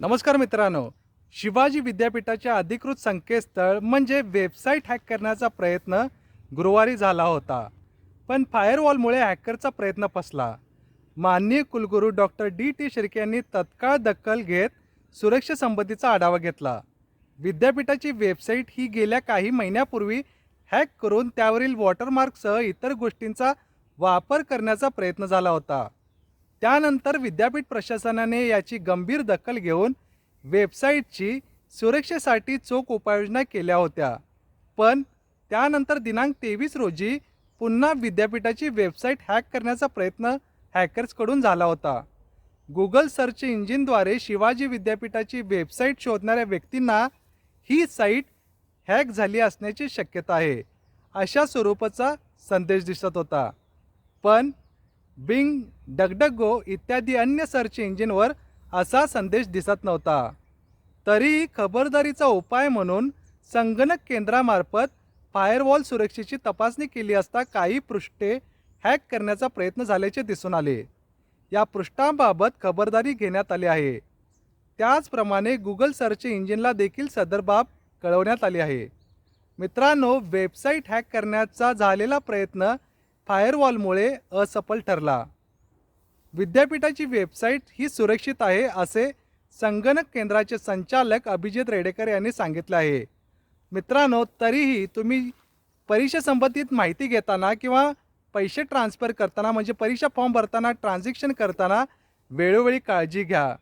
नमस्कार मित्रांनो. शिवाजी विद्यापीठाचे अधिकृत संकेतस्थळ म्हणजे वेबसाईट हॅक करण्याचा प्रयत्न गुरुवारी झाला होता. पण फायरवॉलमुळे हॅकरचा प्रयत्न फसला. माननीय कुलगुरू डॉक्टर डी. टी. शिर्के यांनी तत्काळ दखल घेत सुरक्षेसंबंधीचा आढावा घेतला. विद्यापीठाची वेबसाईट ही गेल्या काही महिन्यापूर्वी हॅक करून त्यावरील वॉटरमार्कसह इतर गोष्टींचा वापर करण्याचा प्रयत्न झाला होता. त्यानंतर विद्यापीठ प्रशासनाने याची गंभीर दखल घेऊन वेबसाईटची सुरक्षेसाठी चोख उपाययोजना केल्या होत्या. पण त्यानंतर दिनांक तेवीस रोजी पुन्हा विद्यापीठाची वेबसाईट हॅक करण्याचा प्रयत्न हॅकर्सकडून झाला होता. गुगल सर्च इंजिनद्वारे शिवाजी विद्यापीठाची वेबसाईट शोधणाऱ्या व्यक्तींना ही साईट हॅक झाली असण्याची शक्यता आहे अशा स्वरूपाचा संदेश दिसत होता. पण बिंग डगडगो इत्यादी अन्य सर्च इंजिनवर असा संदेश दिसत नव्हता. तरीही खबरदारीचा उपाय म्हणून संगणक केंद्रामार्फत फायरवॉल सुरक्षेची तपासणी केली असता काही पृष्ठे हॅक करण्याचा प्रयत्न झाल्याचे दिसून आले. या पृष्ठांबाबत खबरदारी घेण्यात आली आहे. त्याचप्रमाणे गुगल सर्च इंजिनला देखील सदर बाब कळवण्यात आली आहे. मित्रांनो वेबसाईट हॅक करण्याचा झालेला प्रयत्न फायरवॉलमुळे असफल ठरला. विद्यापीठाची वेबसाईट ही सुरक्षित आहे असे संगणक केंद्राचे संचालक अभिजित रेडेकर यांनी सांगितले आहे. मित्रांनो तरीही तुम्ही परीक्षेसंबंधित माहिती घेताना किंवा पैसे ट्रान्सफर करताना म्हणजे परीक्षा फॉर्म भरताना ट्रान्झॅक्शन करताना वेळोवेळी काळजी घ्या.